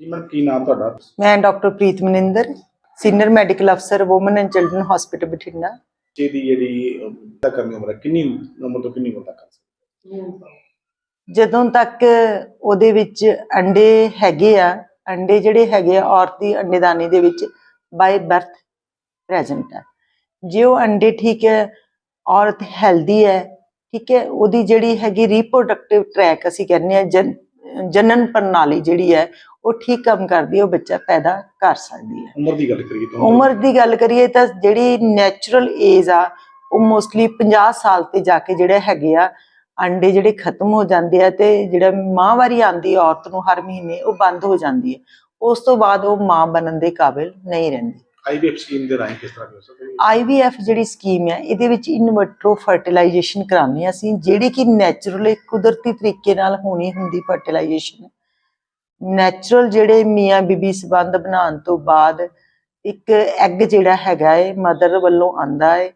ਜੀ ਮੈਮ ਕੀ ਨਾਮ ਤੁਹਾਡਾ? ਮੈਂ doctor Preet Maninder senior medical officer women and children hospital Bathinda. ਬੱਚੇ ਦੀ ਜਿਹੜੀ ਅਮ, ਤੱਕ ਕਰਨੀ ਉਮਰ ਹੈ ਕਿੰਨੀ ਉਮਰ ਤੋਂ ਕਿੰਨੀ ਉਮਰ ਤੱਕ ਕਰ ਸਕਦੇ ਜਦੋਂ ਤੱਕ ਉਹਦੇ ਵਿੱਚ ਅੰਡੇ ਹੈਗੇ ਆ ਅੰਡੇ ਜਿਹੜੇ ਹੈਗੇ ਆ ਔਰਤ ਦੀ ਅੰਡੇਦਾਨੀ ਦੇ ਵਿੱਚ ਬਾਈ ਬਰਥ ਪ੍ਰੈਜ਼ੈਂਟ ਹੈ ਜੇ ਉਹ ਅੰਡੇ ਠੀਕ ਹੈ ਔਰਤ ਹੈਲਦੀ ਹੈ ਠੀਕ ਹੈ ਉਹਦੀ ਜਿਹੜੀ ਹੈਗੀ ਰੀਪਰੋਡਕਟਿਵ ਟਰੈਕ ਅਸੀਂ ਕਹਿੰਦੇ ਆ ਜਨ ਜਨਨ ਪ੍ਰਣਾਲੀ ਜਿਹੜੀ ਹੈ ਉਹ ਠੀਕ ਕੰਮ ਕਰਦੀ ਹੈ ਉਹ ਬੱਚਾ ਪੈਦਾ ਕਰ ਸਕਦੀ ਹੈ। ਉਮਰ ਦੀ ਗੱਲ ਕਰੀਏ ਤਾਂ ਉਮਰ ਦੀ ਗੱਲ ਕਰੀਏ ਤਾਂ ਜਿਹੜੀ ਨੈਚੁਰਲ ਏਜ ਆ ਉਹ ਮੋਸਟਲੀ 50 ਸਾਲ ਤੇ ਜਾ ਕੇ ਜਿਹੜੇ ਹੈਗੇ ਆ ਅੰਡੇ ਜਿਹੜੇ ਖਤਮ ਹੋ ਜਾਂਦੇ ਆ ਤੇ ਜਿਹੜਾ ਮਾਹਵਾਰੀ ਆਂਦੀ ਔਰਤ ਨੂੰ ਹਰ ਮਹੀਨੇ ਉਹ ਬੰਦ ਹੋ ਜਾਂਦੀ ਹੈ ਉਸ ਤੋਂ ਬਾਅਦ ਉਹ ਮਾਂ ਬਣਨ ਦੇ ਕਾਬਿਲ ਨਹੀਂ ਰਹਿੰਦੀ। ਆਈਵੀਐਫ ਸਕੀਮ ਦੇ ਰਾਹੀਂ ਕਿਸ ਤਰ੍ਹਾਂ ਹੋ ਸਕਦਾ ਆਈਵੀਐਫ ਜਿਹੜੀ ਸਕੀਮ ਹੈ ਇਹਦੇ ਵਿੱਚ ਇਨਵਿਟਰੋ ਫਰਟੀਲਾਈਜੇਸ਼ਨ ਕਰਾਉਂਦੇ ਹਾਂ ਅਸੀਂ ਜਿਹੜੀ ਕਿ ਨੈਚੁਰਲੀ ਕੁਦਰਤੀ ਤਰੀਕੇ ਨਾਲ ਹੋਣੀ ਹੁੰਦੀ ਫਰਟੀਲਾਈਜੇਸ਼ਨ ਨੈਚੁਰਲ ਜਿਹੜੇ ਮੀਆਂ ਬੀਬੀ ਸਬੰਧ ਬਣਾਉਣ ਤੋਂ ਬਾਅਦ ਇੱਕ ਐਗ ਜਿਹੜਾ ਹੈਗਾ ਏ ਮਦਰ ਵੱਲੋਂ ਆਂਦਾ ਏ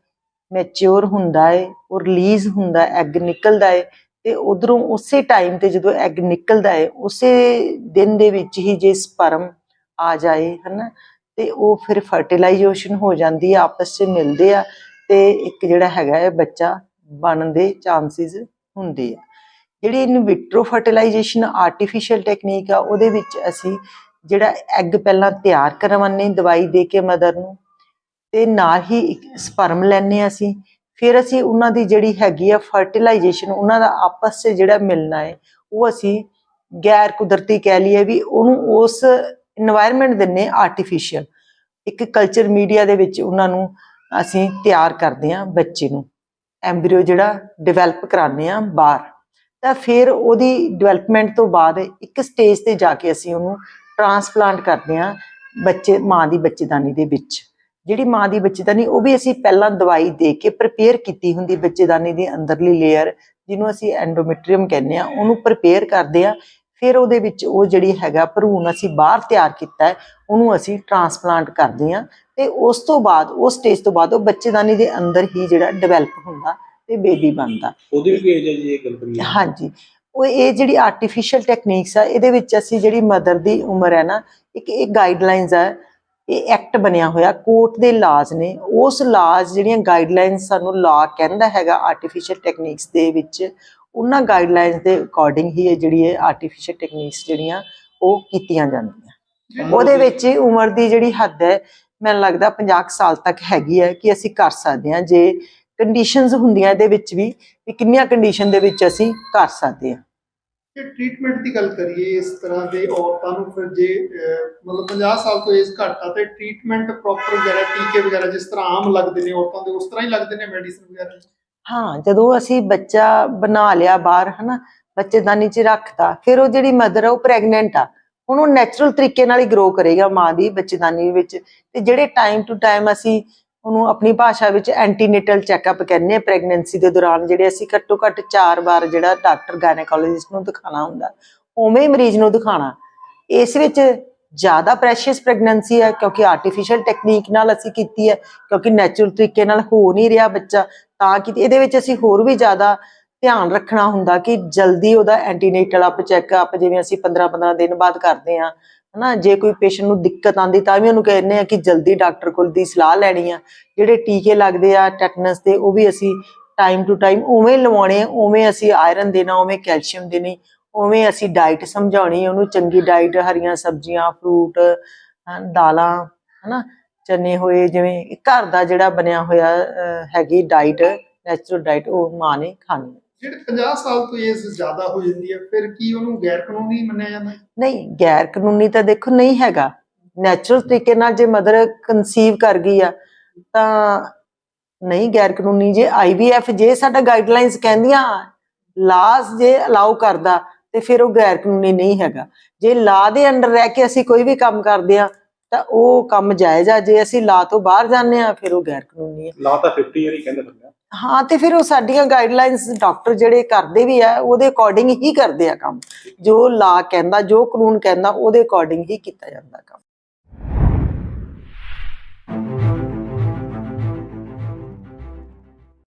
ਮੈਚਿਓਰ ਹੁੰਦਾ ਏ, ਉਹ ਰਿਲੀਜ਼ ਹੁੰਦਾ ਐਗ ਨਿਕਲਦਾ ਏ, ਤੇ ਉਧਰੋਂ ਉਸੇ ਟਾਈਮ ਤੇ ਜਦੋਂ ਐਗ ਨਿਕਲਦਾ ਏ, ਉਸੇ ਦਿਨ ਦੇ ਵਿੱਚ ਹੀ ਜੇ ਸਪਰਮ ਆ ਜਾਏ, ਹਨਾ, ਤੇ ਉਹ ਫਿਰ ਫਰਟੀਲਾਈਜੇਸ਼ਨ ਹੋ ਜਾਂਦੀ ਆ ਆਪਸ ਵਿੱਚ ਮਿਲਦੇ ਆ, ਤੇ ਇੱਕ ਜਿਹੜਾ ਹੈਗਾ ਹੈ ਬੱਚਾ ਬਣਨ ਦੇ ਚਾਂਸਸ ਹੁੰਦੇ ਆ। ਜਿਹੜੀ in vitro fertilization artificial technique ਆ, ਉਹਦੇ ਵਿੱਚ ਅਸੀਂ ਜਿਹੜਾ ਐਗ ਪਹਿਲਾਂ ਤਿਆਰ ਕਰਵਾਉਂਦੇ ਦਵਾਈ ਦੇ ਕੇ ਮਦਰ ਨੂੰ ਤੇ ਨਾਲ ਹੀ ਇੱਕ ਸਪਰਮ ਲੈਣੇ ਆ ਅਸੀਂ। ਫਿਰ ਅਸੀਂ ਉਹਨਾਂ ਦੀ ਜਿਹੜੀ ਹੈਗੀ ਆ ਫਰਟੀਲਾਈਜੇਸ਼ਨ ਉਹਨਾਂ ਦਾ ਆਪਸ 'ਚ ਜਿਹੜਾ ਮਿਲਣਾ ਹੈ, ਉਹ ਅਸੀਂ ਗੈਰ ਕੁਦਰਤੀ ਕਹਿ ਲਈਏ ਵੀ ਉਹਨੂੰ ਉਸ এনवायरमेंट ਦਿੰਨੇ ਆਰਟੀਫੀਸ਼ੀਅਲ ਇੱਕ ਕਲਚਰ ਮੀਡੀਆ ਦੇ ਵਿੱਚ ਉਹਨਾਂ ਨੂੰ ਅਸੀਂ ਤਿਆਰ ਕਰਦੇ ਆ ਬੱਚੇ ਨੂੰ। ਐਮਬ੍ਰਿਓ ਜਿਹੜਾ ਡਿਵੈਲਪ ਕਰਾਉਂਦੇ ਆ ਬਾਹਰ। ਤਾਂ ਫਿਰ ਉਹਦੀ ਡਿਵੈਲਪਮੈਂਟ ਤੋਂ ਬਾਅਦ ਇੱਕ ਸਟੇਜ ਤੇ ਜਾ ਕੇ ਅਸੀਂ ਉਹਨੂੰ ਟ੍ਰਾਂਸਪਲਾਂਟ ਕਰਦੇ ਆ ਬੱਚੇ, ਮਾਂ ਦੀ ਬੱਚੇਦਾਨੀ ਦੇ ਵਿੱਚ। ਜਿਹੜੀ ਮਾਂ ਦੀ ਬੱਚੇਦਾਨੀ ਉਹ ਵੀ ਅਸੀਂ ਪਹਿਲਾਂ ਦਵਾਈ ਦੇ ਕੇ ਪ੍ਰਪੇਅਰ ਕੀਤੀ ਹੁੰਦੀ ਬੱਚੇਦਾਨੀ ਦੀ ਅੰਦਰਲੀ ਲੇਅਰ ਜਿਹਨੂੰ ਅਸੀਂ ਐਂਡੋਮੈਟਰੀਅਮ ਕਹਿੰਦੇ ਆ ਉਹਨੂੰ ਪ੍ਰਪੇਅਰ ਕਰਦੇ ਆ ਫਿਰ ਉਹਦੇ ਵਿੱਚ ਉਹ ਜਿਹੜੀ ਹੈਗਾ ਭਰੂਣ ਅਸੀਂ ਬਾਹਰ ਤਿਆਰ ਕੀਤਾ ਹੈ ਉਹਨੂੰ ਅਸੀਂ ਟਰਾਂਸਪਲਾਂਟ ਕਰਦੇ ਆ ਤੇ ਉਸ ਤੋਂ ਬਾਅਦ ਉਸ ਸਟੇਜ ਤੋਂ ਬਾਅਦ ਉਹ ਬੱਚੇਦਾਨੀ ਦੇ ਅੰਦਰ ਹੀ ਜਿਹੜਾ ਡਿਵੈਲਪ ਹੁੰਦਾ ਤੇ ਬੇਬੀ ਬਣਦਾ। ਉਹਦੀ ਵੀ ਏਜ ਹੈ ਜੀ ਇਹ ਕਰੀਏ ਹਾਂਜੀ। ਉਹ ਇਹ ਜਿਹੜੀ ਆਰਟੀਫੀਸ਼ੀਅਲ ਟੈਕਨੀਕਸ ਆ ਇਹਦੇ ਵਿੱਚ ਅਸੀਂ ਜਿਹੜੀ ਮਦਰ ਦੀ ਉਮਰ ਹੈ ਨਾ ਇੱਕ ਇਹ ਗਾਈਡਲਾਈਨਸ ਆ ਇਹ ਐਕਟ ਬਣਿਆ ਹੋਇਆ ਕੋਰਟ ਦੇ ਲਾਜ਼ ਨੇ। ਉਸ ਲਾਜ਼ ਜਿਹੜੀਆਂ ਗਾਈਡਲਾਈਨਸ ਸਾਨੂੰ ਲਾ ਕਹਿੰਦਾ ਹੈਗਾ ਆਰਟੀਫੀਸ਼ੀਅਲ ਟੈਕਨੀਕਸ ਦੇ ਵਿੱਚ ਉਹਨਾਂ ਗਾਈਡਲਾਈਨਸ ਦੇ ਅਕੋਰਡਿੰਗ ਹੀ ਇਹ ਜਿਹੜੀ ਇਹ ਆਰਟੀਫੀਸ਼ੀਅਲ ਟੈਕਨੀਕਸ ਜਿਹੜੀਆਂ ਉਹ ਕੀਤੀਆਂ ਜਾਂਦੀਆਂ। ਉਹਦੇ ਵਿੱਚ ਉਮਰ ਦੀ ਜਿਹੜੀ ਹੱਦ ਹੈ ਮੈਨੂੰ ਲੱਗਦਾ 50 ਕੁ ਸਾਲ ਤੱਕ ਹੈਗੀ ਹੈ ਕਿ ਅਸੀਂ ਕਰ ਸਕਦੇ ਹਾਂ। ਜੇ ਕੰਡੀਸ਼ਨਸ ਹੁੰਦੀਆਂ ਇਹਦੇ ਵਿੱਚ ਵੀ ਵੀ ਕਿੰਨੀਆਂ ਕੰਡੀਸ਼ਨ ਦੇ ਵਿੱਚ ਅਸੀਂ ਕਰ ਸਕਦੇ ਹਾਂ। ਜੇ ਟ੍ਰੀਟਮੈਂਟ ਦੀ ਗੱਲ ਕਰੀਏ ਇਸ ਤਰ੍ਹਾਂ ਦੇ ਔਰਤਾਂ ਨੂੰ ਫਿਰ ਜੇ ਮਤਲਬ 50 ਸਾਲ ਤੋਂ ਏਜ ਘੱਟ ਆ, ਤੇ ਟ੍ਰੀਟਮੈਂਟ ਪ੍ਰੋਪਰ ਵਗੈਰਾ, ਟੀਕੇ ਵਗੈਰਾ ਜਿਸ ਤਰ੍ਹਾਂ ਆਮ ਲੱਗਦੇ ਨੇ ਔਰਤਾਂ ਦੇ, ਉਸ ਤਰ੍ਹਾਂ ਹੀ ਲੱਗਦੇ ਨੇ ਮੈਡੀਸਿਨ ਵਗੈਰਾ? ਹਾਂ, ਜਦੋਂ ਅਸੀਂ ਬੱਚਾ ਬਣਾ ਲਿਆ ਬਾਹਰ, ਹਨਾ ਬੱਚੇਦਾਨੀ 'ਚ ਰੱਖਤਾ, ਫਿਰ ਉਹ ਜਿਹੜੀ ਮਦਰ ਆ, ਉਹ ਪ੍ਰੈਗਨੈਂਟ ਆ। ਹੁਣ ਉਹ ਨੈਚੁਰਲ ਤਰੀਕੇ ਨਾਲ ਹੀ ਗਰੋ ਕਰੇਗਾ ਮਾਂ ਦੀ ਬੱਚੇਦਾਨੀ ਵਿੱਚ। ਤੇ ਜਿਹੜੇ ਟਾਈਮ ਟੂ ਟਾਈਮ ਅਸੀਂ ਉਹਨੂੰ ਆਪਣੀ ਭਾਸ਼ਾ ਵਿੱਚ ਐਂਟੀਨੇਟਲ ਚੈੱਕਅਪ ਕਹਿੰਦੇ ਆ ਪ੍ਰੈਗਨੈਂਸੀ ਦੇ ਦੌਰਾਨ ਜਿਹੜੇ ਅਸੀਂ ਘੱਟੋ ਘੱਟ 4 ਵਾਰ ਜਿਹੜਾ ਡਾਕਟਰ ਗਾਇਨੇਕੋਲੋਜਿਸਟ ਨੂੰ ਦਿਖਾਣਾ ਹੁੰਦਾ, ਉਵੇਂ ਹੀ ਮਰੀਜ਼ ਨੂੰ ਦਿਖਾਣਾ ਇਸ ਵਿੱਚ ਜ਼ਿਆਦਾ ਪ੍ਰੈਸ਼ੀਅਸ ਪ੍ਰੈਗਨੈਂਸੀ ਹੈ, ਕਿਉਂਕਿ ਆਰਟੀਫੀਸ਼ੀਅਲ ਟੈਕਨੀਕ ਨਾਲ ਅਸੀਂ ਕੀਤੀ ਹੈ, ਕਿਉਂਕਿ ਨੈਚੁਰਲ ਤਰੀਕੇ ਨਾਲ ਹੋ ਨਹੀਂ ਰਿਹਾ ਬੱਚਾ, ਤਾਂ ਕਿ ਇਹਦੇ ਵਿੱਚ ਅਸੀਂ ਹੋਰ ਵੀ ਜ਼ਿਆਦਾ ਧਿਆਨ ਰੱਖਣਾ ਹੁੰਦਾ ਕਿ ਜਲਦੀ ਉਹਦਾ ਐਂਟੀਨੇਟਲ ਅਪ ਚੈੱਕਅਪ ਜਿਵੇਂ ਅਸੀਂ 15-15 ਦਿਨ ਬਾਅਦ ਕਰਦੇ ਆ ਹਨਾ, ਜੇ ਕੋਈ ਪੇਸ਼ੈਂਟ ਨੂੰ ਦਿੱਕਤ ਆਂਦੀ ਤਾਂ ਵੀ ਉਹਨੂੰ ਕਹਿੰਦੇ ਆ ਕਿ ਜਲਦੀ ਡਾਕਟਰ ਕੋਲ ਦੀ ਸਲਾਹ ਲੈਣੀ ਆ। ਜਿਹੜੇ ਟੀਕੇ ਲੱਗਦੇ ਆ ਟੈਟਨਸ ਦੇ, ਉਹ ਵੀ ਅਸੀਂ ਟਾਈਮ ਟੂ ਟਾਈਮ ਉਵੇਂ ਲਵਾਉਣੇ ਉਵੇਂ ਅਸੀਂ ਆਇਰਨ ਦੇਣਾ, ਉਵੇਂ ਕੈਲਸ਼ੀਅਮ ਦੇਣੀ, ਉਵੇਂ ਅਸੀਂ ਡਾਈਟ ਸਮਝਾਉਣੀ ਉਹਨੂੰ। ਚੰਗੀ ਡਾਈਟ ਹਰੀਆਂ ਸਬਜ਼ੀਆਂ ਫਰੂਟ ਦਾਲਾਂ, ਹਨਾ, ਚਨੇ ਹੋਏ ਜਿਵੇਂ ਘਰ ਦਾ ਜਿਹੜਾ ਬਣਿਆ ਹੋਇਆ ਹੈਗੀ ਡਾਈਟ ਨੈਚੁਰਲ ਡਾਈਟ ਉਹ ਮਾਂ ਨੇ ਖਾਣੀ ਜਿਹੜੇ 50 ਸਾਲ ਤੋਂ ਏਜ ਜ਼ਿਆਦਾ ਹੋ ਜਾਂਦੀ ਹੈ ਫਿਰ ਕੀ ਉਹਨੂੰ ਗੈਰ ਕਾਨੂੰਨੀ ਮੰਨਿਆ ਜਾਂਦਾ? ਨਹੀਂ ਗੈਰ ਕਾਨੂੰਨੀ ਤਾਂ ਦੇਖੋ ਨਹੀਂ ਹੈਗਾ। ਨੈਚੁਰਲ ਤਰੀਕੇ ਨਾਲ ਜੇ ਮਦਰ ਕਨਸੀਵ ਕਰ ਗਈ ਆ ਤਾਂ ਨਹੀਂ ਗੈਰ ਕਾਨੂੰਨੀ ਜੇ ਆਈਵੀਐਫ ਜੇ ਸਾਡਾ ਗਾਈਡਲਾਈਨਸ ਕਹਿੰਦੀਆਂ ਲਾਜ਼ ਜੇ ਅਲਾਉ ਕਰਦਾ ਤੇ ਫਿਰ ਉਹ ਗੈਰ ਕਾਨੂੰਨੀ ਨਹੀਂ ਹੈਗਾ। ਜੇ ਲਾ ਦੇ ਅੰਡਰ ਰਹਿ ਕੇ ਅਸੀਂ ਕੋਈ ਵੀ ਕੰਮ ਕਰਦੇ ਆ ਤਾਂ ਉਹ ਕੰਮ ਜਾਇਜ਼ ਆ। ਜੇ ਅਸੀਂ ਲਾ ਤੋਂ ਬਾਹਰ ਜਾਂਦੇ ਆ ਫਿਰ ਉਹ ਗੈਰ ਕਾਨੂੰਨੀ ਹੈ ਲਾ ਤਾਂ 50 ਇਅਰ ਹੀ ਕਹਿੰਦੇ ਹਾਂ, ਤੇ ਫਿਰ ਉਹ ਸਾਡੀਆਂ ਗਾਈਡਲਾਈਨਸ ਡਾਕਟਰ ਜਿਹੜੇ ਕਰਦੇ ਵੀ ਆ, ਉਹਦੇ ਅਕੋਰਡਿੰਗ ਹੀ ਕਰਦੇ ਆ ਕੰਮ। ਜੋ ਲਾ ਕਹਿੰਦਾ, ਜੋ ਕਾਨੂੰਨ ਕਹਿੰਦਾ, ਉਹਦੇ ਅਕੋਰਡਿੰਗ ਹੀ ਕੀਤਾ ਜਾਂਦਾ ਕੰਮ।